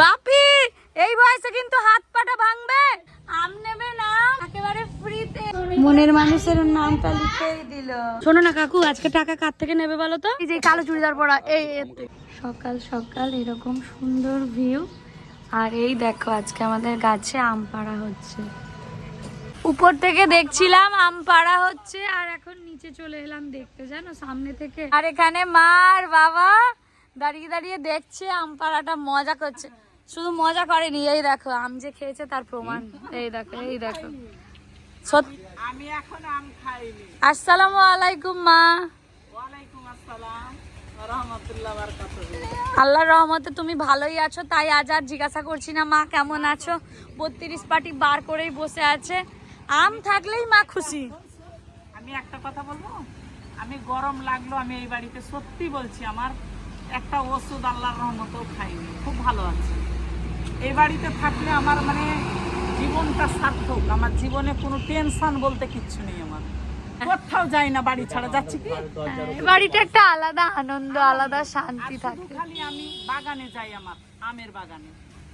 বাপি এই বয়সে কিন্তু হাত পাটা ভাঙবে। আম নেবে না একেবারে ফ্রিতে মনের মানুষের নামটা লিখেই দিল। শোনো না কাকু আজকে টাকা কার থেকে নেবে বলো তো? এই যে কালো চুড়িদার পরা এই। সকাল সকাল এরকম সুন্দর ভিউ আর এই দেখো আজকে আমাদের গাছে আম পাড়া হচ্ছে। উপর থেকে দেখছিলাম আম পাড়া হচ্ছে আর এখন নিচে চলে এলাম দেখতে জানো সামনে থেকে। আর এখানে মা আর বাবা দাঁড়িয়ে দাঁড়িয়ে দেখছে আম পাড়াটা মজা করছে। শুধু মজা করেনি এই দেখো আম যে খেয়েছে তার প্রমাণ। এই দেখো এই দেখো। আমি এখন আম খাইনি। আসসালামু আলাইকুম মা। ওয়ালাইকুম আসসালাম। রহমতে তুমি ভালোই আছো তাই আজ আর জিজ্ঞাসা করছি না মা কেমন আছো? বত্রিশ পাটি বার করেই বসে আছে। আম থাকলেই মা খুশি। আমি একটা কথা বলব? আমি গরম লাগল আমি এই বাড়িতে সত্যি বলছি আমার একটা ওষুধ আল্লাহর রহমতেও খাইনি। খুব ভালো আছে। এই বাড়িতে থাকলে আমার মানে জীবনটা সার্থক। আমার জীবনে কোনো টেনশন বলতে কিচ্ছু নেই আমার। কোথাও যাই না বাড়ি ছাড়া। যাচ্ছি কি? হ্যাঁ, বাড়িটা একটা আলাদা আনন্দ আলাদা শান্তি শুধু থাকে। খালি আমি বাগানে যাই আমার আমের বাগানে।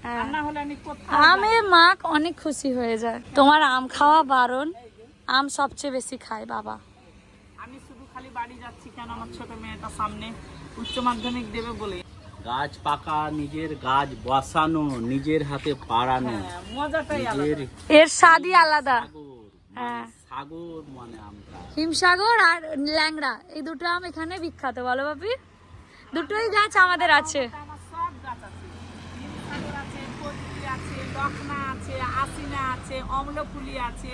হ্যাঁ। না হলে আমি কোথাও আমে মা অনেক খুশি হয়ে যায়। তোমার আম খাওয়া বারণ আম সবচেয়ে বেশি খায় বাবা। আমি শুধু খালি বাড়ি যাচ্ছি কেন আমার ছোট মেয়েটা সামনে? উচ্চ মাধ্যমিক দেবে বলে। গাছ পাকা নিজের গাছ বসানো নিজের হাতে পাড়ানো। হ্যাঁ, মজাটাই আলাদা। এর স্বাদই আলাদা। হ্যাঁ। সাগর মানে আমটা। হিমসাগর আর ল্যাংড়া এই দুটো আম এখানে বিখ্যাত বলো বাপি? দুটোই গাছ আমাদের আছে আমার সব গাছ আছে নিমসাগর আছে কদলি আছে লখনা আছে আসিনা আছে অম্লপুলি আছে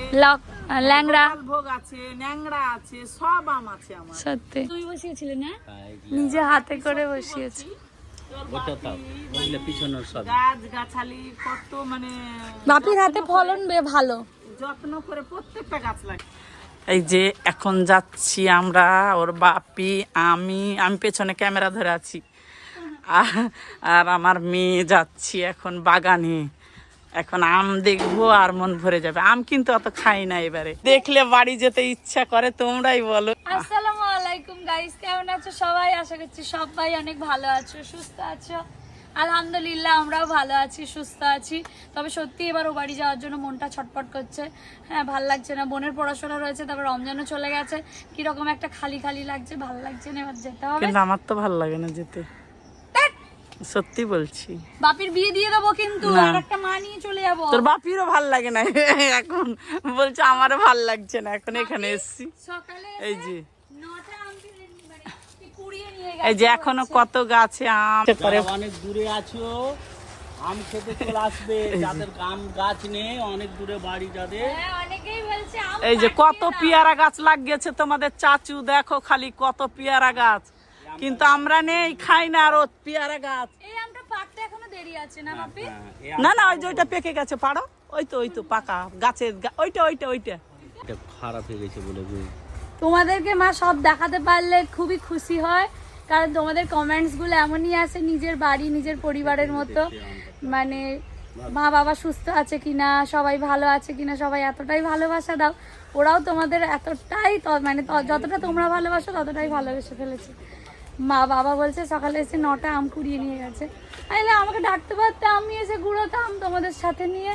ল্যাংড়া ভোগ আছে ন্যাংরা আছে সব আম আছে আমার। সত্যি। তুমি বসিয়েছিলে না? নিজে হাতে করে বসিয়েছি। ওটা তাও বুঝলে পিছনের সব। গাছ গাছালি কত মানে বাপির হাতে ফলন বে ভালো। যত্ন করে প্রত্যেকটা গাছ লাগে এই যে এখন যাচ্ছি আমরা ওর বাপি আমি আমি পেছনে ক্যামেরা ধরে আছি। আর- আর আমার মেয়ে যাচ্ছি এখন বাগানে। এখন আম দেখব আর মন ভরে যাবে। আম কিন্তু অত খাই না এবারে। দেখলে বাড়ি যেতে ইচ্ছা করে তোমরাই বলো। আসসালামু আলাইকুম গাইস কেমন আছো সবাই? আশা করছি সবাই অনেক ভালো আছো সুস্থ আছো। আলহামদুলিল্লাহ আমরাও ভালো আছি সুস্থ আছি। তবে সত্যি এবার ও বাড়ি যাওয়ার জন্য মনটা ছটপট করছে। হ্যাঁ ভালো লাগছে না। বোনের পড়াশোনা রয়েছে তারপর রমজানও চলে গেছে। কীরকম একটা খালি খালি লাগছে ভালো লাগছে না এবার যেতে হবে। কিন্তু আমার তো ভালো লাগে না যেতে। সত্যি বলছি। বাপির বিয়ে দিয়ে দেবো কিন্তু। আর একটা মা নিয়ে চলে যাব। তোর বাপিরও ভালো লাগে না। এখন বলছে আমারও ভালো লাগছে না এখন এখানে এসছি। সকালে এই যে। নটা আম কিনে নিয়ে মানে কি কুড়িয়ে নিয়ে এই যে এখনও কত গাছে আম। করে অনেক দূরে আছো আম খেতে চলে আসবে। যাদের আম গাছ নেই অনেক দূরে বাড়ি যাদের। হ্যাঁ অনেকেই বলছে আম এই যে কত পেয়ারা গাছ লাগিয়েছে তোমাদের চাচু দেখো খালি কত পেয়ারা গাছ। কিন্তু আমরা নেই খাই না আর পেয়ারা গাছ। এই আমটা পাকতে এখনও দেরি আছে না বাপি হ্যাঁ, না না ওই যে ওইটা পেকে গেছে পাড়ো ওই তো ওই তো পাকা গাছের গা- ওইটা ওইটা ওইটা। খারাপ হয়ে গেছে বলে তোমাদেরকে মা সব দেখাতে পারলে খুবই খুশি হয় কারণ তোমাদের কমেন্টসগুলো এমনই আসে নিজের বাড়ি নিজের পরিবারের মতো। মানে মা বাবা সুস্থ আছে কিনা সবাই ভালো আছে কিনা সবাই এতটাই ভালোবাসা দাও ওরাও তোমাদের এতটাই ত- মানে যতটা তোমরা ভালোবাসো ততটাই ভালোবেসে ফেলেছে। মা বাবা বলছে সকালে এসে নটা আম কুড়িয়ে নিয়ে গেছে। আইলে আমাকে ডাকতে পারতে, আমি এসে ঘুরোতাম তোমাদের সাথে নিয়ে।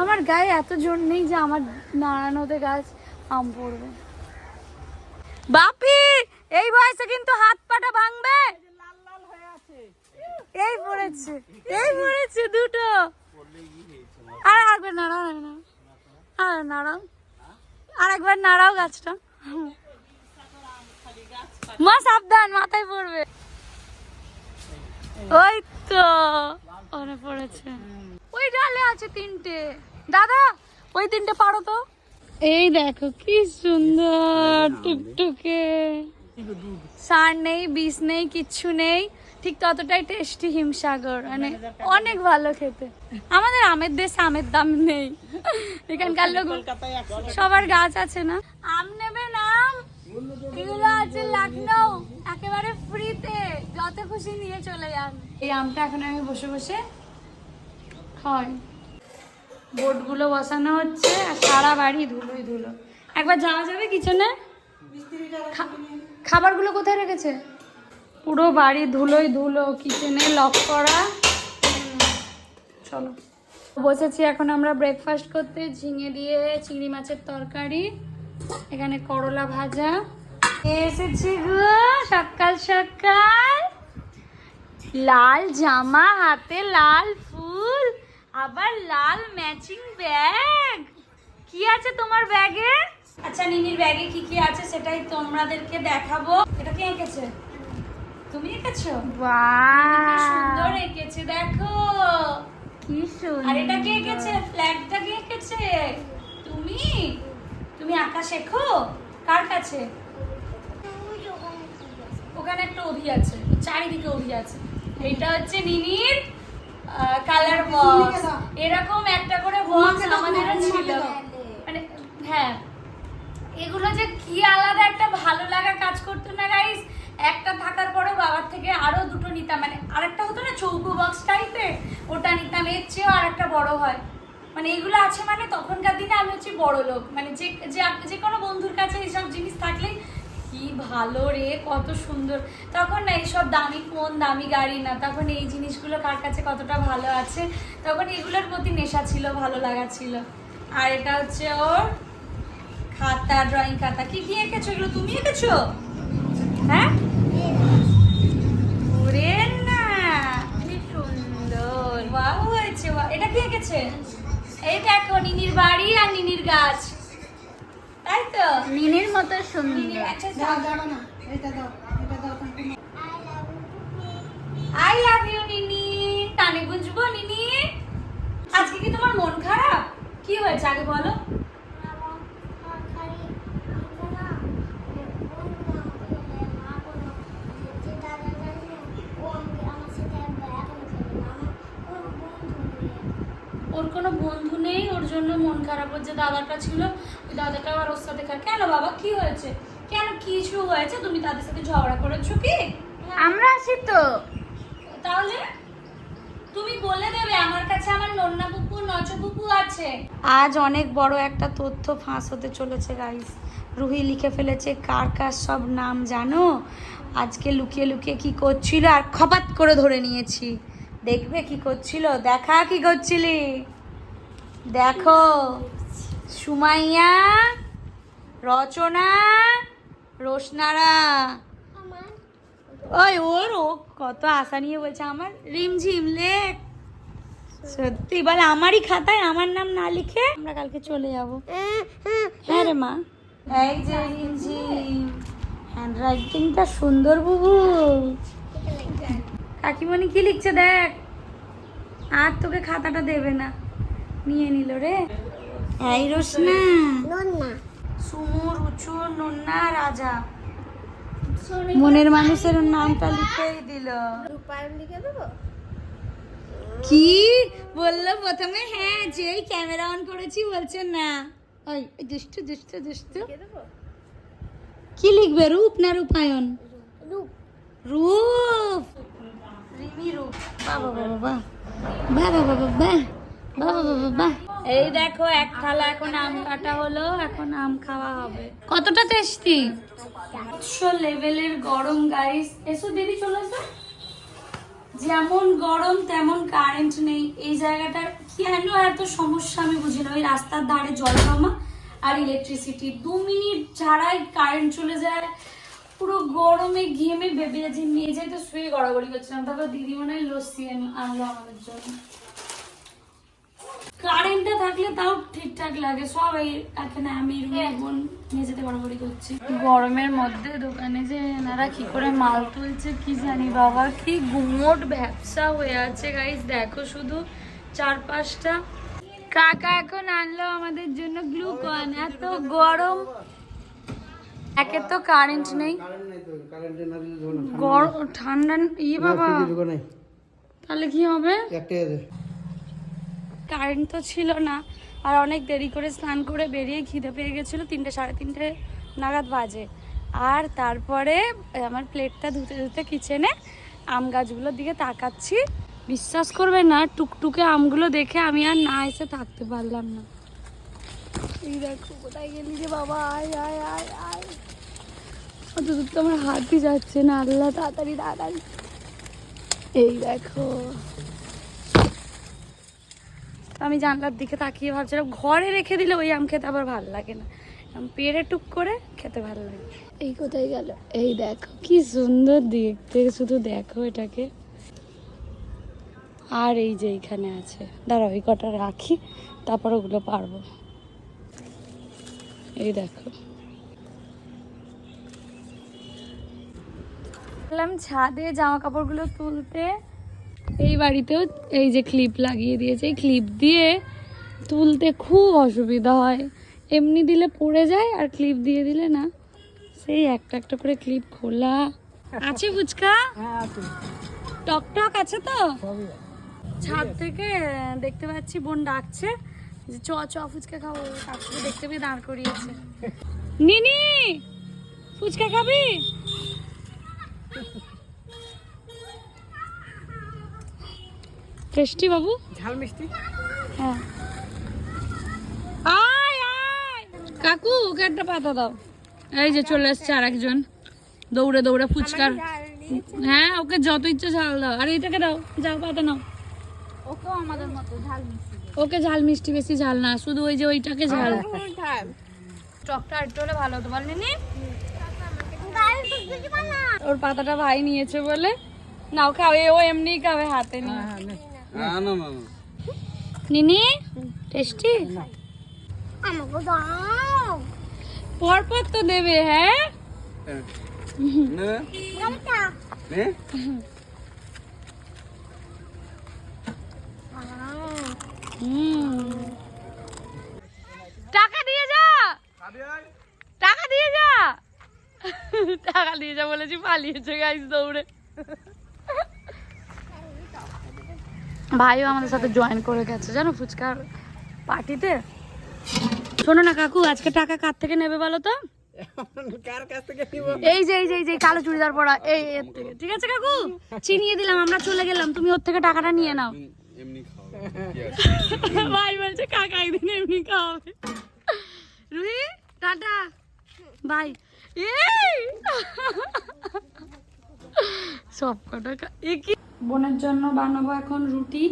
আমার গায়ে এত জোর নেই যে আমার নাড়ানোতে গাছ আম পড়বে। বাপি, এই বয়সে কিন্তু হাত পাটা ভাঙবে। এই পড়েছে এই পড়েছে দুটো। আর একবার নাড়াও, আর নাড়াও। আর একবার নাড়াও গাছটা। মা, সাবধান, মাথায় পড়বে। ওই তো ওরে পড়েছে। ওই ডালে আছে তিনটে। দাদা, ওই তিনটে পারো তো। এই দেখো, কি সুন্দর টুকটুকে। সার নেই, বিষ নেই, কিচ্ছু নেই। ঠিক ততটাই টেস্টি হিমসাগর। মানে অনেক ভালো খেতে। আমাদের আমের দেশে আমের দাম নেই। এখানকার লোক সবার গাছ আছে না? আম নেবে আম? আছে লখনৌ একেবারে খুশি নিয়ে চলে যান। এই আমটা এখন আমি বসে বসে বসানো হচ্ছে, আর সারা বাড়ি ধুলোই ধুলো। একবার যাওয়া যাবে কিচেনে? খাবারগুলো কোথায় রেখেছে? পুরো বাড়ি ধুলোই ধুলো, কিচেনে লক করা। চলো। বসেছি এখন আমরা ব্রেকফাস্ট করতে, ঝিঙে দিয়ে চিংড়ি মাছের তরকারি। এখানে করলা ভাজা। এসেছি গো সকাল সকাল। লাল জামা হাতে লাল ফুল আবার লাল ম্যাচিং ব্যাগ কি আছে তোমার ব্যাগে? আচ্ছা নিনির ব্যাগে কি কি আছে সেটাই তোমাদেরকে দেখাবো। এটা কে এঁকেছে? তুমি এঁকেছো? সুন্দর এঁকেছে দেখো। কি সুন্দর আর এটা কে এঁকেছে? ফ্ল্যাগটা কে এঁকেছে? তুমি? তুমি আঁকা শেখো কার কাছে? ওখানে একটা অভি আছে চারিদিকে অভি আছে। এটা হচ্ছে নিনির কালার বক্স এরকম একটা করে বক্স আমাদের ছিল। মানে হ্যাঁ। এগুলো যে কি আলাদা একটা ভালো লাগা কাজ করতো না গাইস একটা থাকার পরেও বাবার থেকে আরও দুটো নিতাম মানে আরেকটা হতো না চৌকো বক্স টাইপের ওটা নিতাম এর চেয়েও আর একটা বড় হয় মানে এগুলো আছে মানে তখনকার দিনে আমি হচ্ছি বড় লোক। মানে যে যে কোনো বন্ধুর কাছে এইসব জিনিস থাকলেই, কি ভালো রে, কত সুন্দর। তখন না এইসব দামি ফোন, দামি গাড়ি না, তখন এই জিনিসগুলো কার কাছে কতটা ভালো আছে, তখন এগুলোর প্রতি নেশা ছিল, ভালো লাগা ছিল। আর এটা হচ্ছে ওর খাতা ড্রয়িং খাতা। কি কি এঁকেছো এগুলো? তুমি এঁকেছো? হ্যাঁ? ওরে না, কি সুন্দর। বাহ হয়েছে এটা কি এঁকেছে? এই দেখো নিনির বাড়ি আর নিনির গাছ। তাই তো? নিনির মতো সুন্দর। আচ্ছা আই লাভ ইউ নিনি। টানে গুঁজবো নিনি? আজকে কি তোমার মন খারাপ? কি হয়েছে আগে বলো ওর কোনো বন্ধু নেই ওর জন্য মন খারাপ ওর যে দাদাটা ছিল ওই দাদাটা আবার ওর সাথে কেন বাবা কি হয়েছে? কেন কিছু হয়েছে? তুমি তাদের সাথে ঝগড়া করেছ কি? আমরা আছি তো। তাহলে তুমি বলে দেবে আমার কাছে আমার নন্না পুপু নচ পুপু আছে। আজ অনেক বড় একটা তথ্য ফাঁস হতে চলেছে গাইস রুহি লিখে ফেলেছে কার কার সব নাম জানো? আজকে লুকিয়ে লুকিয়ে কি করছিল আর খপাত করে ধরে নিয়েছি। দেখবে কি করছিল? দেখা কি করছিলি? দেখো। সুমাইয়া রচনা রোশনারা। ওই ওর ও কত আশা নিয়ে বলছে আমার। রিমঝিম লেখ সত্যি বলে আমারই খাতায় আমার নাম না লিখে আমরা কালকে চলে যাব। হ্যাঁ রে মা। এই যে রিমঝিম হ্যান্ড রাইটিংটা সুন্দর বুবু। কাকিমণি কি লিখছে দেখ? আর তোকে খাতাটা দেবে না। নিয়ে নিল রে। এই রোশনা। সুমুর উঁচু নন্না রাজা। মনের মানুষের নামটা লিখেই দিল। কি? বলল প্রথমে? হ্যাঁ যেই ক্যামেরা অন করেছি বলছে না। ওই দুষ্টু দুষ্টু দুষ্টু। কি লিখবে? রূপ না রূপায়ণ? রূপ। রূপ। রিমি রূপ। বাবা বাবা বাহ বাবা বাবা বাবা এই দেখো এক থালা এখন আম কাটা হলো এখন আম খাওয়া হবে। কতটা টেস্টি একশো লেভেলের গরম গাইস এসো দিদি চলে যেমন গরম তেমন কারেন্ট নেই। এই জায়গাটার কেন এত সমস্যা আমি বুঝি না? ওই রাস্তার ধারে জল জমা আর ইলেকট্রিসিটি দু মিনিট ছাড়াই কারেন্ট চলে যায়। পুরো গরমে ঘেমে যাচ্ছি নিয়ে যাই তো শুয়ে গড়াগড়ি করছিলাম। তারপর দিদি মনে হয় লস্যি আনলো আমাদের জন্য। কারেন্টটা থাকলে তাও ঠিকঠাক লাগে। সব এই এখানে আমি রুমে বোন নিয়ে যেতে গড়াগড়ি করছি। গরমের মধ্যে দোকানে যে এনারা কি করে মাল তুলছে কি জানি বাবা কি গুমোট ব্যবসা হয়ে আছে গাইস দেখো শুধু চার পাঁচটা কাকা এখন আনলো আমাদের জন্য গ্লুকন এত গরম। একে তো কারেন্ট নেই গরম ঠান্ডা ই বাবা। তাহলে কি হবে? কারেন্ট তো ছিল না। আর অনেক দেরি করে স্নান করে বেরিয়ে খিদে পেয়ে গেছিল তিনটে, সাড়ে তিনটে নাগাদ বাজে। আর তারপরে আমার প্লেটটা ধুতে ধুতে কিচেনে আম গাছগুলোর দিকে তাকাচ্ছি। বিশ্বাস করবে না, টুকটুকে আমগুলো দেখে আমি আর না এসে থাকতে পারলাম না। এই দেখো, কোথায় গেলি রে বাবা? আয় আয় আয় আয়। অত দূর তো আমার হাতই যাচ্ছে না। আল্লাহ, তাড়াতাড়ি তাড়াতাড়ি। এই দেখো। আমি জানলার দিকে তাকিয়ে ভাবছিলাম ঘরে রেখে দিলে ওই আম খেতে আবার ভালো লাগে না। পেড়ে টুক করে খেতে ভালো লাগে এই কোথায় গেল? এই দেখো কি সুন্দর দেখতে শুধু দেখো এটাকে। আর এই যে এইখানে আছে। দাঁড়াও এই কটা রাখি তারপর ওগুলো পারব। এই দেখো। ছাদে জামা কাপড়গুলো তুলতে এই বাড়িতেও এই যে ক্লিপ লাগিয়ে দিয়েছে এই ক্লিপ দিয়ে তুলতে খুব অসুবিধা হয়। এমনি দিলে পড়ে যায় আর ক্লিপ দিয়ে দিলে না। সেই একটা একটা করে ক্লিপ খোলা। আছে ফুচকা? টক টক আছে তো? ছাদ থেকে দেখতে পাচ্ছি বোন ডাকছে যে চ চ ফুচকা খাব। কাকুকে দেখতে পেয়ে দাঁড় করিয়েছে। নিনি ফুচকা খাবি? টেস্টি বাবু? ঝাল মিষ্টি? হ্যাঁ। আয় আয়! কাকু ওকে একটা পাতা দাও। এই যে চলে এসছে আর একজন দৌড়ে দৌড়ে ফুচকার হ্যাঁ ওকে যত ইচ্ছা ঝাল দাও। আর এটাকে দাও। যাও পাতা নাও। ওকেও আমাদের মতো ঝাল মিষ্টি ওকে ঝাল মিষ্টি বেশি ঝাল না শুধু ওই যে ওইটাকে ঝাল। টকটা একটু হলে ভালো হতো। বল নিনি ওর পাতাটা ভাই নিয়েছে বলে। নাও খাবে ও এমনি খাবে হাতে নিয়ে। না না না। নিনি টেস্টি? আমাকে দাও। পরপর তো দেবে হ্যাঁ? না। টাকা দিয়ে যা। টাকা দিয়ে যা। টাকা দিয়ে যা বলেছি পালিয়েছে গাইস দৌড়ে। ভাইও আমাদের সাথে জয়েন করে গেছে। জানো ফুচকার পার্টিতে শোনো না কাকু আজকে টাকা কার থেকে নেবে বলো তো? কার কাছ থেকে এই যে এই যে এই যে কালো চুড়িদার পরা এই এর থেকে। ঠিক আছে কাকু? চিনিয়ে দিলাম আমরা চলে গেলাম। তুমি ওর থেকে টাকাটা নিয়ে নাও। ভাই বলছে কাকা একদিন এমনি খাওয়াবে রুহি টাটা। বাই। এই! সব কটা এ কি বোনের জন্য বানাবো এখন রুটি।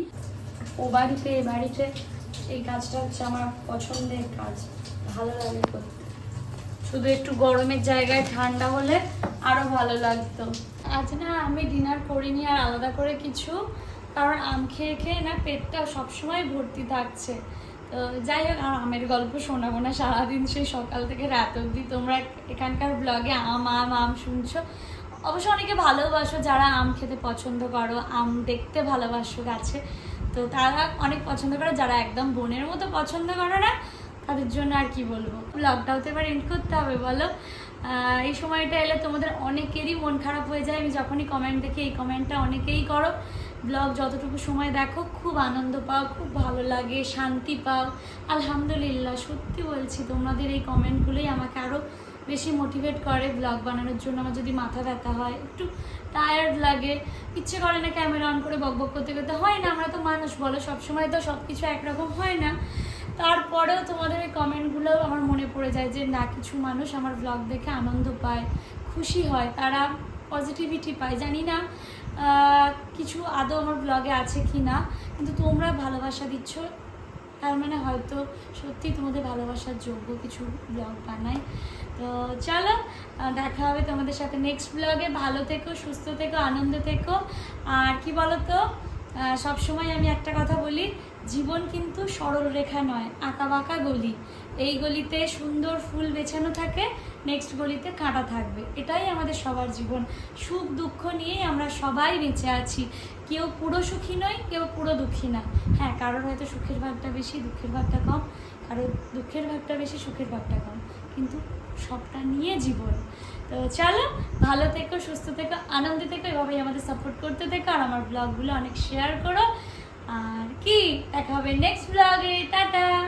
ও বাড়িতে, এ বাড়িতে। এই কাজটা হচ্ছে আমার পছন্দের কাজ। ভালো লাগে করতে। শুধু একটু গরমের জায়গায় ঠান্ডা হলে আরও ভালো লাগতো। আজ না আমি ডিনার করিনি আর আলাদা করে কিছু। কারণ আম খেয়ে খেয়ে না পেটটা সবসময় ভর্তি থাকছে। তো যাই হোক, আর আমের গল্প শোনাবো না। সারাদিন সেই সকাল থেকে রাত অবধি তোমরা এখানকার ব্লগে আম আম আম শুনছো। অবশ্য অনেকে ভালোবাসো, যারা আম খেতে পছন্দ করো, আম দেখতে ভালোবাসো গাছে। তো তারা অনেক পছন্দ করে, যারা একদম বোনের মতো পছন্দ করে না, তাদের জন্য আর কি বলব? লকডাউন তো এবার এন্ড করতে হবে, বলো। এই সময়টা এলে তোমাদের অনেকেরই মন খারাপ হয়ে যায়। আমি যখনই কমেন্ট দেখি, এই কমেন্টটা অনেকেই করো। ব্লগ যতটুকু সময় দেখো, খুব আনন্দ পাও, খুব ভালো লাগে, শান্তি পাও। আলহামদুলিল্লাহ, সত্যি বলছি, তোমাদের এই কমেন্টগুলোই আমাকে আরও বেশি মোটিভেট করে ব্লগ বানানোর জন্য। আমার যদি মাথা ব্যথা হয়, একটু টায়ার্ড লাগে, ইচ্ছে করে না ক্যামেরা অন করে বক বক করতে করতে। হয় না, আমরা তো মানুষ বলো, সবসময় তো সব কিছু একরকম হয় না। তারপরেও তোমাদের এই কমেন্টগুলো আমার মনে পড়ে যায় যে, না, কিছু মানুষ আমার ব্লগ দেখে আনন্দ পায়, খুশি হয়, তারা পজিটিভিটি পায়। জানি না কিছু আদৌ আমার ব্লগে আছে কি না কিন্তু তোমরা ভালোবাসা দিচ্ছ। তার মানে হয়তো সত্যি তোমাদের ভালোবাসার যোগ্য কিছু ব্লগ বানায় তো চলো দেখা হবে তোমাদের সাথে নেক্সট ব্লগে ভালো থেকো সুস্থ থেকো আনন্দ থেকো। আর কি বলো তো আহ, সবসময় আমি একটা কথা বলি জীবন কিন্তু সরল রেখা নয় আঁকা বাঁকা গলি। এই গলিতে সুন্দর ফুল বেছানো থাকে নেক্সট গলিতে কাঁটা থাকবে। এটাই আমাদের সবার জীবন। সুখ দুঃখ নিয়েই আমরা সবাই বেঁচে আছি। কেউ পুরো সুখী নয় কেউ পুরো দুঃখী না। হ্যাঁ কারোর হয়তো সুখের ভাগটা বেশি, দুঃখের ভাগটা কম। কারোর দুঃখের ভাগটা বেশি, সুখের ভাগটা কম। কিন্তু সবটা নিয়ে জীবন। তো চলো, ভালো থেকো, সুস্থ থেকো, আনন্দে থেকো, এভাবেই আমাদের সাপোর্ট করতে থেকো আর আমার ব্লগগুলো অনেক শেয়ার করো। আর কি, দেখা হবে নেক্সট ব্লগে টাটা!